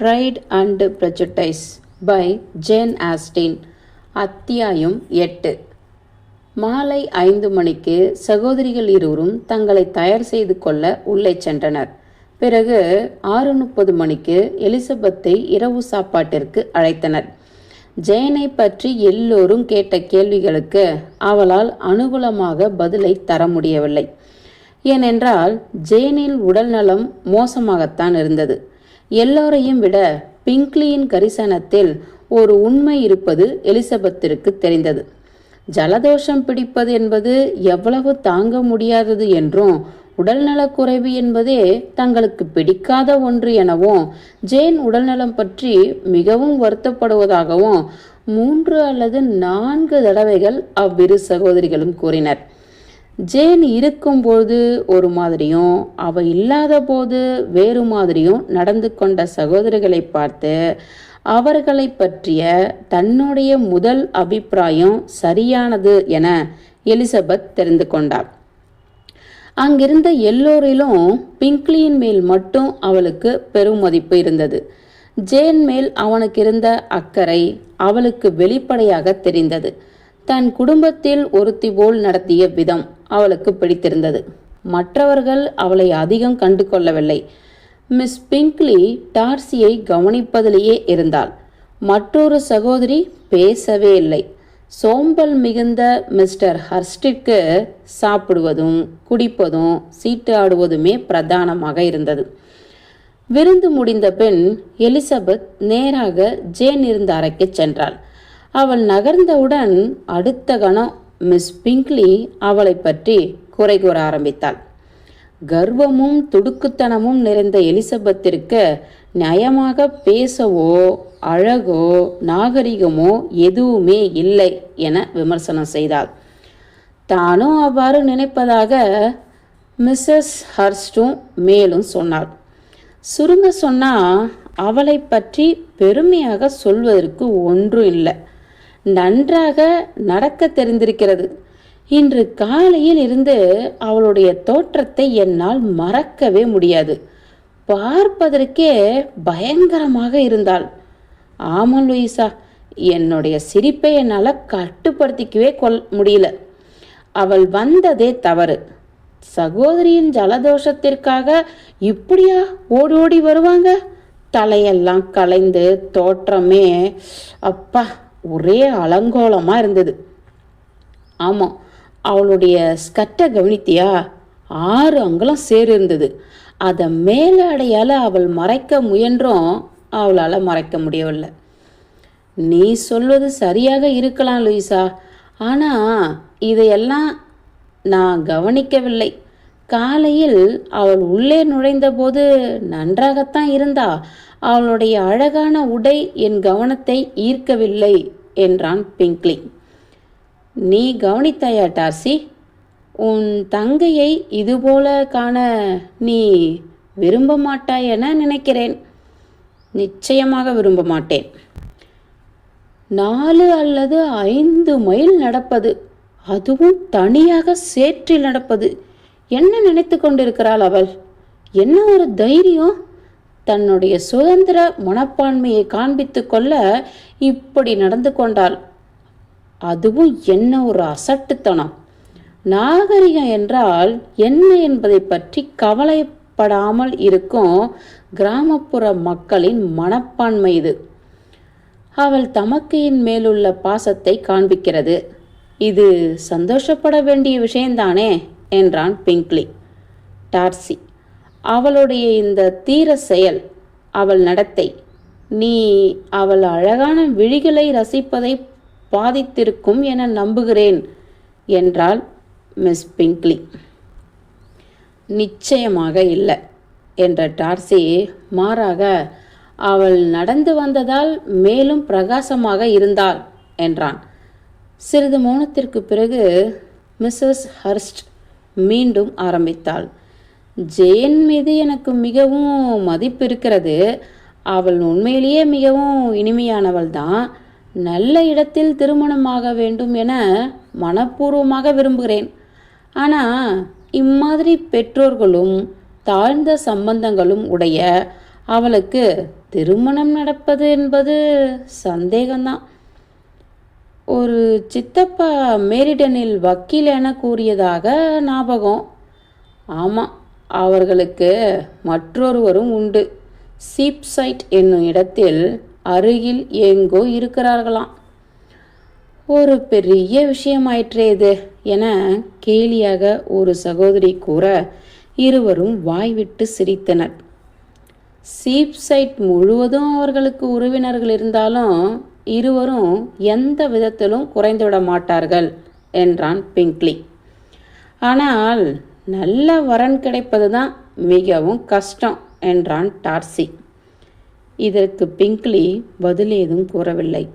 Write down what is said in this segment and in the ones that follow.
Pride and prejudice by Jane Austen அத்தியாயம் எட்டு. மாலை ஐந்து மணிக்கு சகோதரிகள் இருவரும் தங்களை தயார் செய்து கொள்ள உள்ளே சென்றனர். பிறகு ஆறு முப்பது மணிக்கு எலிசபெத்தை இரவு சாப்பாட்டிற்கு அழைத்தனர். ஜெயனை பற்றி எல்லோரும் கேட்ட கேள்விகளுக்கு அவளால் அனுகூலமாக பதிலை தர முடியவில்லை. ஏனென்றால் ஜெயனின் உடல்நலம் மோசமாகத்தான் இருந்தது. எல்லோரையும் விட பிங்க்லியின் கரிசனத்தில் ஒரு உண்மை இருப்பது எலிசபெத்திற்கு தெரிந்தது. ஜலதோஷம் பிடிப்பது என்பது எவ்வளவு தாங்க முடியாதது என்றும் உடல்நலக்குறைவு என்பதே தங்களுக்கு பிடிக்காத ஒன்று எனவும் ஜேன் உடல்நலம் பற்றி மிகவும் வருத்தப்படுவதாகவும் மூன்று அல்லது நான்கு தடவைகள் அவ்விரு சகோதரிகளும் கூறினர். ஜேன் இருக்கும்போது ஒரு மாதிரியும் அவ இல்லாத போது வேறு மாதிரியும் நடந்து கொண்ட சகோதரிகளை பார்த்து அவர்களை பற்றிய தன்னுடைய முதல் அபிப்பிராயம் சரியானது என எலிசபெத் தெரிந்து கொண்டார். அங்கிருந்த எல்லோரிலும் பிங்க்லியின் மேல் மட்டும் அவளுக்கு பெரும் மதிப்பு இருந்தது. ஜேன் மேல் அவனுக்கு இருந்த அக்கறை அவளுக்கு வெளிப்படையாக தெரிந்தது. தன் குடும்பத்தில் ஒருத்தி போல் நடத்திய விதம் அவளுக்கு பிடித்திருந்தது. மற்றவர்கள் அவளை அதிகம் கண்டு கொள்ளவில்லை மிஸ் பிங்க்லி டார்சியை கவனிப்பதிலேயே இருந்தாள். மற்றொரு சகோதரி பேசவே இல்லை. சோம்பல் மிகுந்த மிஸ்டர் ஹர்ஸ்டிற்கு சாப்பிடுவதும் குடிப்பதும் சீட்டு ஆடுவதுமே பிரதானமாக இருந்தது. விருந்து முடிந்த பின் எலிசபெத் நேராக ஜேன் இருந்த அறைக்கு சென்றாள். அவள் நகர்ந்தவுடன் அடுத்த கணம் மிஸ் பிங்க்லி அவளை பற்றி குறை கூற ஆரம்பித்தாள். கர்வமும் துடுக்குத்தனமும் நிறைந்த எலிசபெத்திற்கு நியாயமாக பேசவோ அழகோ நாகரிகமோ எதுவுமே இல்லை என விமர்சனம் செய்தாள். தானும் அவ்வாறு நினைப்பதாக மிஸ்ஸஸ் ஹர்ஸ்டும் மேலும் சொன்னாள். சுருங்க சொன்னா அவளை பற்றி பெருமையாக சொல்வதற்கு ஒன்றும் இல்லை. நன்றாக நடக்க தெரிந்திருக்கிறது. இன்று காலையில் இருந்து அவளுடைய தோற்றத்தை என்னால் மறக்கவே முடியாது. பார்ப்பதற்கே பயங்கரமாக இருந்தாள். ஆமாம் லூயிசா என்னுடைய சிரிப்பை என்னால் கட்டுப்படுத்திக்கவே கொள் முடியல. அவள் வந்ததே தவறு. சகோதரியின் ஜலதோஷத்திற்காக இப்படியா ஓடி ஓடி வருவாங்க? தலையெல்லாம் கலைந்து தோற்றமே அப்பா ஒரே அலங்கோலமாக இருந்தது. ஆமாம் அவளுடைய ஸ்கட்டை கவனித்தியா? ஆறு அங்குலம் சேர் இருந்தது. அதை மேலாடையால் அவள் மறைக்க முயன்றும் அவளால் மறைக்க முடியவில்லை. நீ சொல்வது சரியாக இருக்கலாம் லூயிசா. ஆனால் இதையெல்லாம் நான் கவனிக்கவில்லை. காலையில் அவள் உள்ளே நுழைந்தபோது நன்றாகத்தான் இருந்தா. அவளுடைய அழகான உடை என் கவனத்தை ஈர்க்கவில்லை என்றான் பிங்க்லி. நீ கவனித்தாயா டார்சி? உன் தங்கையை இதுபோல காண நீ விரும்ப மாட்டாய் என நினைக்கிறேன். நிச்சயமாக விரும்ப மாட்டேன். நாலு அல்லது ஐந்து மைல் நடப்பது அதுவும் தனியாக சேற்றில் நடப்பது என்ன நினைத்து கொண்டிருக்கிறாள் அவள்? என்ன ஒரு தைரியம்? தன்னுடைய சுதந்திர மனப்பான்மையை காண்பித்து கொள்ள இப்படி நடந்து கொண்டாள். அதுவும் என்ன ஒரு அசட்டுத்தனம். நாகரிகம் என்றால் என்ன என்பதை பற்றி கவலைப்படாமல் இருக்கும் கிராமப்புற மக்களின் மனப்பான்மை இது. அவள் தமக்கையின் மேலுள்ள பாசத்தை காண்பிக்கிறது. இது சந்தோஷப்பட வேண்டிய விஷயம்தானே? என்றான் பிங்க்லி. டார்சி. அவளுடைய இந்த தீர செயல் அவள் நடத்தை. நீ அவள் அழகான விழிகளை ரசிப்பதை பாதித்திருக்கும் என நம்புகிறேன் என்றாள் மிஸ் பிங்க்லி. நிச்சயமாக இல்லை என்ற டார்சி மாறாக அவள் நடந்து வந்ததால் மேலும் பிரகாசமாக இருந்தாள் என்றான். சிறிது மௌனத்திற்கு பிறகு மிஸ்ஸஸ் ஹர்ஸ்ட் மீண்டும் ஆரம்பித்தாள். ஜெயன் மீது எனக்கு மிகவும் மதிப்பு இருக்கிறது. அவள் உண்மையிலேயே மிகவும் இனிமையானவள் தான் நல்ல இடத்தில் திருமணமாக வேண்டும் என மனப்பூர்வமாக விரும்புகிறேன். ஆனால் இம்மாதிரி பெற்றோர்களும் தாழ்ந்த சம்பந்தங்களும் உடைய அவளுக்கு திருமணம் நடப்பது என்பது சந்தேகம்தான். ஒரு சித்தப்பா மேரிடனில் வக்கீல் என கூறியதாக ஞாபகம். ஆமாம் அவர்களுக்கு மற்றொருவரும் உண்டு. சீப்சைட் என்னும் இடத்தில் அருகில் எங்கோ இருக்கிறார்களாம். ஒரு பெரிய விஷயமாயிற்றே இது என கேலியாக ஒரு சகோதரி கூற இருவரும் வாய்விட்டு சிரித்தனர். சீப் சைட் முழுவதும் அவர்களுக்கு உறவினர்கள் இருந்தாலும் இருவரும் எந்த விதத்திலும் குறைந்துவிட மாட்டார்கள் என்றான் பிங்க்லி. ஆனால் நல்ல வரன் கிடைப்பது தான் மிகவும் கஷ்டம் என்றான் டார்சி. இதற்கு பிங்க்லி பதில் ஏதும் கூறவில்லை.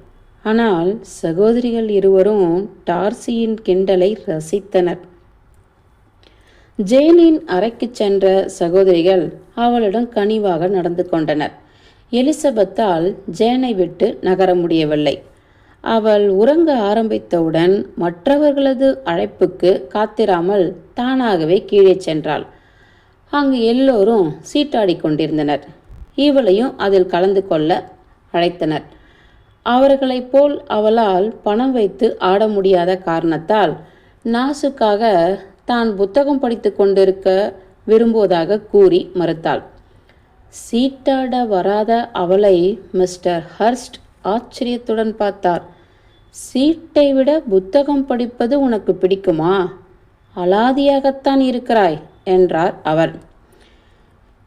ஆனால் சகோதரிகள் இருவரும் டார்சியின் கிண்டலை ரசித்தனர். ஜெயினின் அறைக்குச் சென்ற சகோதரிகள் அவளிடம் கனிவாக நடந்து கொண்டனர். எலிசபெத்தால் ஜேனை விட்டு நகர முடியவில்லை. அவள் உறங்க ஆரம்பித்தவுடன் மற்றவர்களது அழைப்புக்கு காத்திராமல் தானாகவே கீழே சென்றாள். அங்கு எல்லோரும் சீட்டாடி கொண்டிருந்தனர். இவளையும் அதில் கலந்து கொள்ள அழைத்தனர். அவர்களைப் போல் அவளால் பணம் வைத்து ஆட முடியாத காரணத்தால் நாசுக்காக தான் புத்தகம் படித்து கொண்டிருக்க விரும்புவதாக கூறி மறுத்தாள். சீட்டாட வராத அவளை மிஸ்டர் ஹர்ஸ்ட் ஆச்சரியத்துடன் பார்த்தார். சீட்டை விட புத்தகம் படிப்பது உனக்கு பிடிக்குமா? அலாதியாகத்தான் இருக்கிறாய் என்றார் அவர்.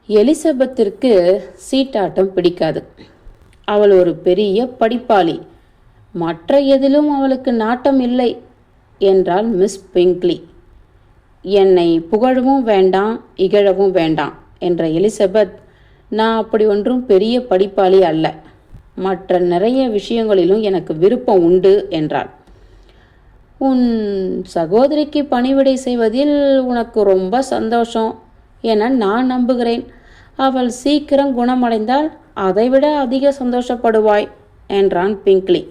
எலிசபெத்திற்கு சீட்டாட்டம் பிடிக்காது. அவள் ஒரு பெரிய படிப்பாளி. மற்ற எதிலும் அவளுக்கு நாட்டம் இல்லை என்றாள் மிஸ் பிங்க்லி. என்னை புகழவும் வேண்டாம் இகழவும் வேண்டாம் என்ற எலிசபெத் நான் அப்படி ஒன்றும் பெரிய படிப்பாளி அல்ல. மற்ற நிறைய விஷயங்களிலும் எனக்கு விருப்பம் உண்டு என்றாள். உன் சகோதரிக்கு பணிவிடை செய்வதில் உனக்கு ரொம்ப சந்தோஷம் என நான் நம்புகிறேன். அவள் சீக்கிரம் குணமடைந்தால் அதைவிட அதிக சந்தோஷப்படுவாய் என்றான் பிங்க்லி.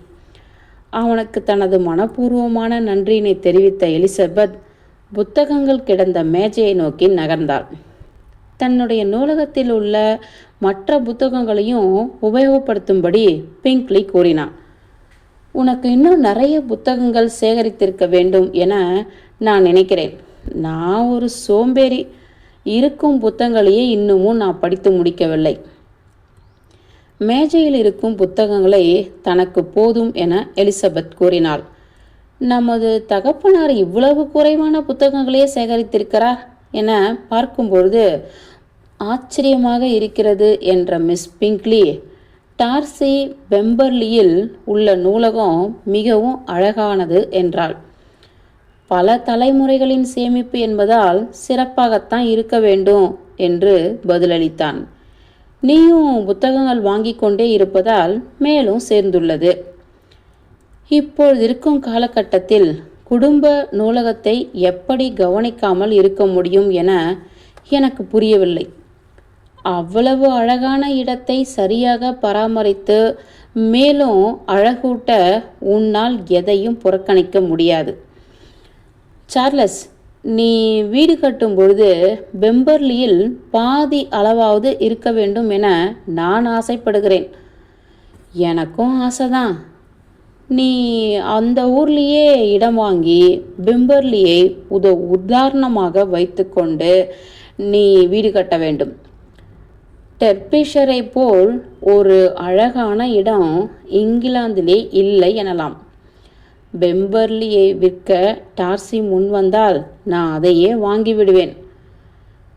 அவனுக்கு தனது மனப்பூர்வமான நன்றியினை தெரிவித்த எலிசபெத் புத்தகங்கள் கிடந்த மேஜையை நோக்கி நகர்ந்தாள். தன்னுடைய நூலகத்தில் உள்ள மற்ற புத்தகங்களையும் உபயோகப்படுத்தும்படி பிங்க்லி கூறினான். உனக்கு இன்னும் நிறைய புத்தகங்கள் சேகரித்திருக்க வேண்டும் என நான் நினைக்கிறேன். நான் ஒரு சோம்பேறி. இருக்கும் புத்தகங்களையே இன்னமும் நான் படித்து முடிக்கவில்லை. மேஜையில் இருக்கும் புத்தகங்களை தனக்கு போதும் என எலிசபெத் கூறினாள். நமது தகப்பனார் இவ்வளவு குறைவான புத்தகங்களையே சேகரித்திருக்கிறார் என பார்க்கும்பொழுது ஆச்சரியமாக இருக்கிறது என்ற மிஸ் பிங்க்லி. டார்சி பெம்பர்லியில் உள்ள நூலகம் மிகவும் அழகானது என்றாள். பல தலைமுறைகளின் சேமிப்பு என்பதால் சிறப்பாகத்தான் இருக்க வேண்டும் என்று பதிலளித்தான். நீயும் புத்தகங்கள் வாங்கி கொண்டே இருப்பதால் மேலும் சேர்ந்துள்ளது. இப்பொழுது இருக்கும் காலகட்டத்தில் குடும்ப நூலகத்தை எப்படி கவனிக்காமல் இருக்க முடியும் என எனக்கு புரியவில்லை. அவ்வளவு அழகான இடத்தை சரியாக பராமரித்து மேலும் அழகூட்ட உன்னால் எதையும் புறக்கணிக்க முடியாது. சார்லஸ் நீ வீடு கட்டும் பொழுது பெம்பர்லியில் பாதி அளவாவது இருக்க வேண்டும் என நான் ஆசைப்படுகிறேன். எனக்கும் ஆசைதான். நீ அந்த ஊர்லேயே இடம் வாங்கி பெம்பர்லியை உத உதாரணமாக வைத்துக்கொண்டு நீ வீடு கட்ட வேண்டும். டெர்பிஷரை போல் ஒரு அழகான இடம் இங்கிலாந்திலே இல்லை எனலாம். பெம்பர்லியை விற்க டார்சி முன் வந்தால் நான் அதையே வாங்கிவிடுவேன்.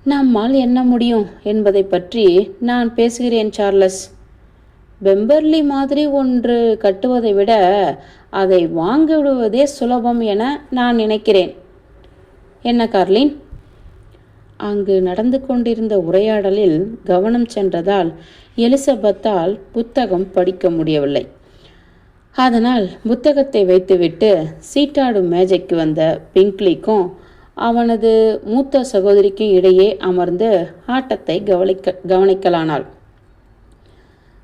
நம்மால் என்ன முடியும் என்பதை பற்றி நான் பேசுகிறேன் சார்லஸ். பெம்பர்லி மாதிரி ஒன்று கட்டுவதை விட அதை வாங்கிவிடுவதே சுலபம் என நான் நினைக்கிறேன். என்ன கார்லின்? அங்கு நடந்து கொண்டிருந்த உரையாடலில் கவனம் சென்றதால் எலிசபெத்தால் புத்தகம் படிக்க முடியவில்லை. அதனால் புத்தகத்தை வைத்துவிட்டு சீட்டாடும் மேஜைக்கு வந்த பிங்க்லிக்கும் அவனது மூத்த சகோதரிக்கும் இடையே அமர்ந்து ஆட்டத்தை கவனிக்க கவனிக்கலானாள்.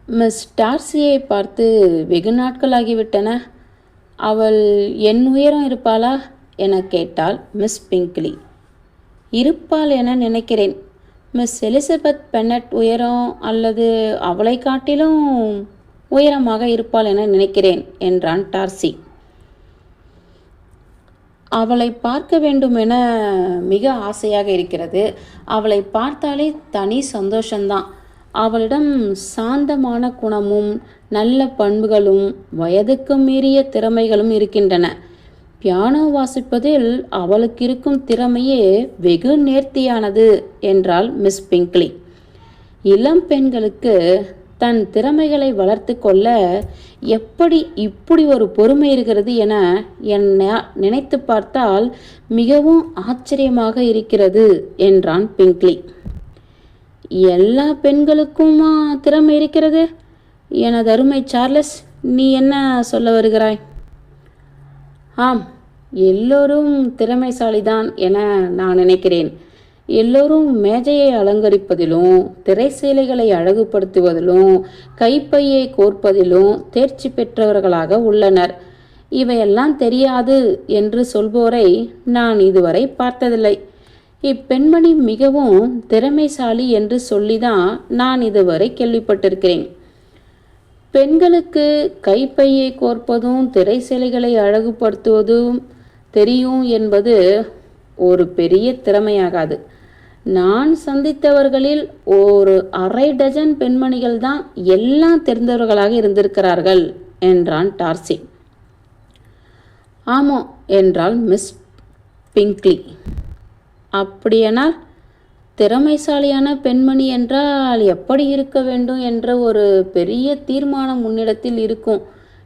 மிஸ் டார்சியை பார்த்து வெகு நாட்களாகிவிட்டன. அவள் என் உயரம் இருப்பாளா? என கேட்டாள் மிஸ் பிங்க்லி. இருப்பாள் என நினைக்கிறேன். மிஸ் எலிசபெத் பென்னட் உயரம் அல்லது அவளை காட்டிலும் உயரமாக இருப்பாள் என நினைக்கிறேன் என்றான் டார்சி. அவளை பார்க்க வேண்டும் என மிக ஆசையாக இருக்கிறது. அவளை பார்த்தாலே தனி சந்தோஷந்தான் அவளிடம் சாந்தமான குணமும் நல்ல பண்புகளும் வயதுக்கு மீறிய திறமைகளும் இருக்கின்றன. பியானோ வாசிப்பதில் அவளுக்கு இருக்கும் திறமையே வெகு நேர்த்தியானது என்றாள் மிஸ் பிங்க்லி. இளம் பெண்களுக்கு தன் திறமைகளை வளர்த்து கொள்ள எப்படி இப்படி ஒரு பொறுமை இருக்கிறது என என்னை நினைத்து பார்த்தால் மிகவும் ஆச்சரியமாக இருக்கிறது என்றான் பிங்க்லி. எல்லா பெண்களுக்குமா திறமை இருக்கிறது? எனது அருமை சார்லஸ் நீ என்ன சொல்ல வருகிறாய்? ஆம் எல்லோரும் திறமைசாலிதான் என நான் நினைக்கிறேன். எல்லோரும் மேஜையை அலங்கரிப்பதிலும் திரைசீலைகளை அழகுபடுத்துவதிலும் கைப்பையை கோர்ப்பதிலும் தேர்ச்சி பெற்றவர்களாக உள்ளனர். இவையெல்லாம் தெரியாது என்று சொல்வோரை நான் இதுவரை பார்த்ததில்லை. இப்பெண்மணி மிகவும் திறமைசாலி என்று சொல்லிதான் நான் இதுவரை கேள்விப்பட்டிருக்கிறேன். பெண்களுக்கு கைப்பையை கோர்ப்பதும் திரைசீலைகளை அழகுபடுத்துவதும் தெரியும் என்பது ஒரு பெரிய திறமையாகாது. நான் சந்தித்தவர்களில் ஒரு அரை டஜன் பெண்மணிகள் தான் எல்லாம் தெரிந்தவர்களாக இருந்திருக்கிறார்கள் என்றான் டார்சி. ஆமாம் என்றாள் மிஸ் பிங்க்லி. அப்படியானால் திறமைசாலியான பெண்மணி என்றால் எப்படி இருக்க வேண்டும் என்ற ஒரு பெரிய தீர்மானம் முன்னிடத்தில் இருக்கும்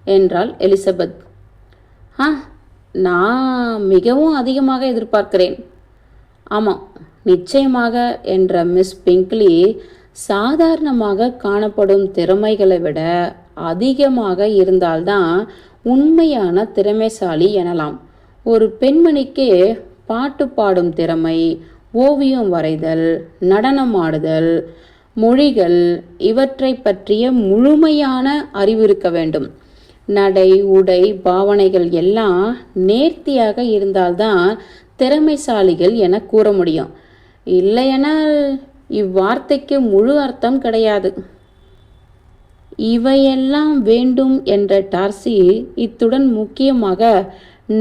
என்றாள் எலிசபெத். ஆ நான் மிகவும் அதிகமாக எதிர்பார்க்கிறேன். ஆமாம் நிச்சயமாக என்ற மிஸ் பிங்க்லி சாதாரணமாக காணப்படும் திறமைகளை விட அதிகமாக இருந்தால்தான் உண்மையான திறமைசாலி எனலாம். ஒரு பெண்மணிக்கு பாட்டு பாடும் திறமை ஓவியம் வரைதல் நடனமாடுதல் மொழிகள் இவற்றை பற்றிய முழுமையான அறிவு இருக்க வேண்டும். நடை உடை பாவனைகள் எல்லாம் நேர்த்தியாக இருந்தால்தான் திறமைசாலிகள் என கூற முடியும். இல்லையெனால் இவ்வார்த்தைக்கு முழு அர்த்தம் கிடையாது. இவையெல்லாம் வேண்டும் என்ற டார்சி இத்துடன் முக்கியமாக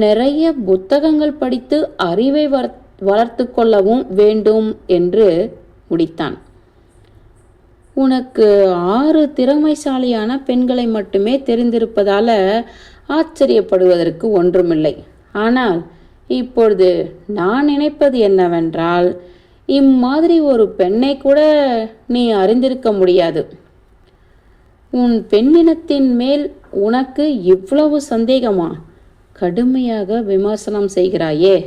நிறைய புத்தகங்கள் படித்து அறிவை வளர்த்து கொள்ளவும் வேண்டும் என்று முடித்தான். உனக்கு ஆறு திறமைசாலியான பெண்களை மட்டுமே தெரிந்திருப்பதால ஆச்சரியப்படுவதற்கு ஒன்றுமில்லை. ஆனால் இப்பொழுது நான் நினைப்பது என்னவென்றால் இம்மாதிரி ஒரு பெண்ணை கூட நீ அறிந்திருக்க முடியாது. உன் பெண்ணினத்தின் மேல் உனக்கு இவ்வளவு சந்தேகமா? கடுமையாக விமர்சனம் செய்கிறாயே.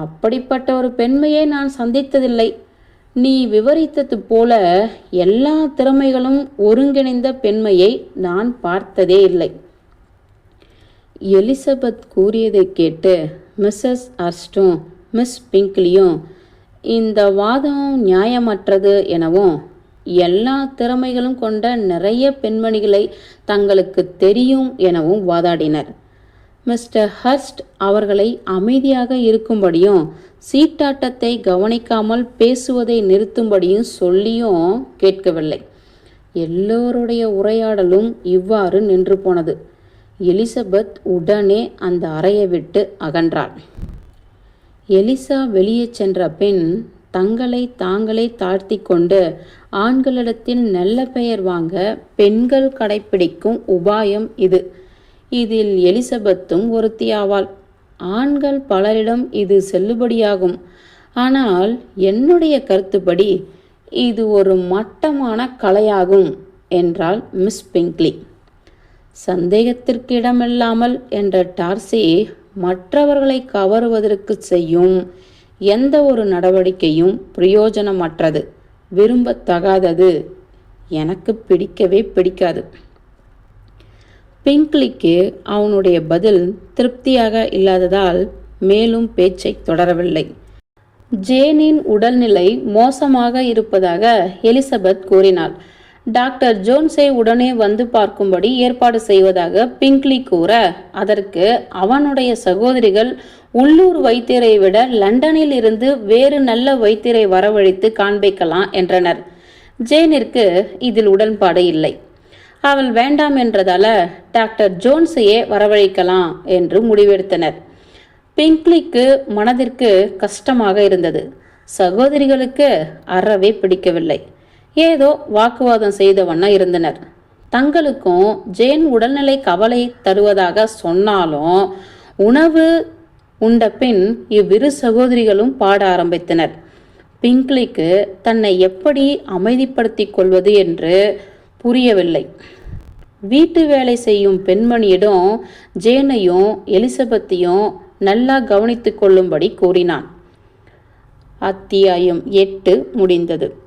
அப்படிப்பட்ட ஒரு பெண்மையை நான் சந்தித்ததில்லை. நீ விவரித்தது போல எல்லா திறமைகளும் ஒருங்கிணைந்த பெண்மையை நான் பார்த்ததே இல்லை. எலிசபெத் கூறியதை கேட்டு மிஸ்ஸஸ் அர்ஸ்டும் மிஸ் பிங்க்லியும் இந்த வாதம் நியாயமற்றது எனவும் எல்லா திறமைகளும் கொண்ட நிறைய பெண்மணிகளை தங்களுக்கு தெரியும் எனவும் வாதாடினர். மிஸ்டர் ஹர்ஸ்ட் அவர்களை அமைதியாக இருக்கும்படியும் சீட்டாட்டத்தை கவனிக்காமல் பேசுவதை நிறுத்தும்படியும் சொல்லியும் கேட்கவில்லை. எல்லோருடைய உரையாடலும் இவ்வாறு நின்று போனது. எலிசபெத் உடனே அந்த அறையை விட்டு அகன்றாள். எலிசா வெளியே சென்ற பின் தங்களை தாங்களே தாழ்த்தி கொண்டு ஆண்களிடத்தில் நல்ல பெயர் வாங்க பெண்கள் கடைப்பிடிக்கும் உபாயம் இது. இதில் எலிசபெத்தும் ஒருத்தியாவாள். ஆண்கள் பலரிடம் இது செல்லுபடியாகும். ஆனால் என்னுடைய கருத்துப்படி இது ஒரு மட்டமான கலையாகும் என்றாள் மிஸ் பிங்க்லி. சந்தேகத்திற்கு இடமில்லாமல் என்ற டார்சி மற்றவர்களை கவருவதற்கு செய்யும் எந்த ஒரு நடவடிக்கையும் பிரயோஜனமற்றது விரும்பத்தகாதது. எனக்கு பிடிக்கவே பிடிக்காது. பிங்க்லிக்கு அவனுடைய பதில் திருப்தியாக இல்லாததால் மேலும் பேச்சை தொடரவில்லை. ஜேனின் உடல்நிலை மோசமாக இருப்பதாக எலிசபெத் கூறினாள். டாக்டர் ஜோன்ஸை உடனே வந்து பார்க்கும்படி ஏற்பாடு செய்வதாக பிங்க்லி கூற அதற்கு அவனுடைய சகோதரிகள் உள்ளூர் வைத்தியரை விட லண்டனில் இருந்து வேறு நல்ல வைத்தியரை வரவழைத்து காண்பிக்கலாம் என்றனர். ஜேனிற்கு இதில் உடன்பாடு இல்லை. அவள் வேண்டாம் என்றதால டாக்டர் ஜோன்ஸையே வரவழைக்கலாம் என்று முடிவெடுத்தனர். பிங்க்லிக்கு மனதிற்கு கஷ்டமாக இருந்தது. சகோதரிகளுக்கு அறவே பிடிக்கவில்லை. ஏதோ வாக்குவாதம் செய்த வண்ணம் இருந்தனர். தங்களுக்கும் ஜேன் உடல்நிலை கவலை தருவதாக சொன்னாலும் உணவு உண்ட பின் இவ்விரு சகோதரிகளும் பாட ஆரம்பித்தனர். பிங்க்லிக்கு தன்னை எப்படி அமைதிப்படுத்திக் கொள்வது என்று புரியவில்லை. வீட்டு வேலை செய்யும் பெண்மணியிடம் ஜேனையும் எலிசபெத்தையும் நல்லா கவனித்துக் கொள்ளும்படி கூறினான். அத்தியாயம் எட்டு முடிந்தது.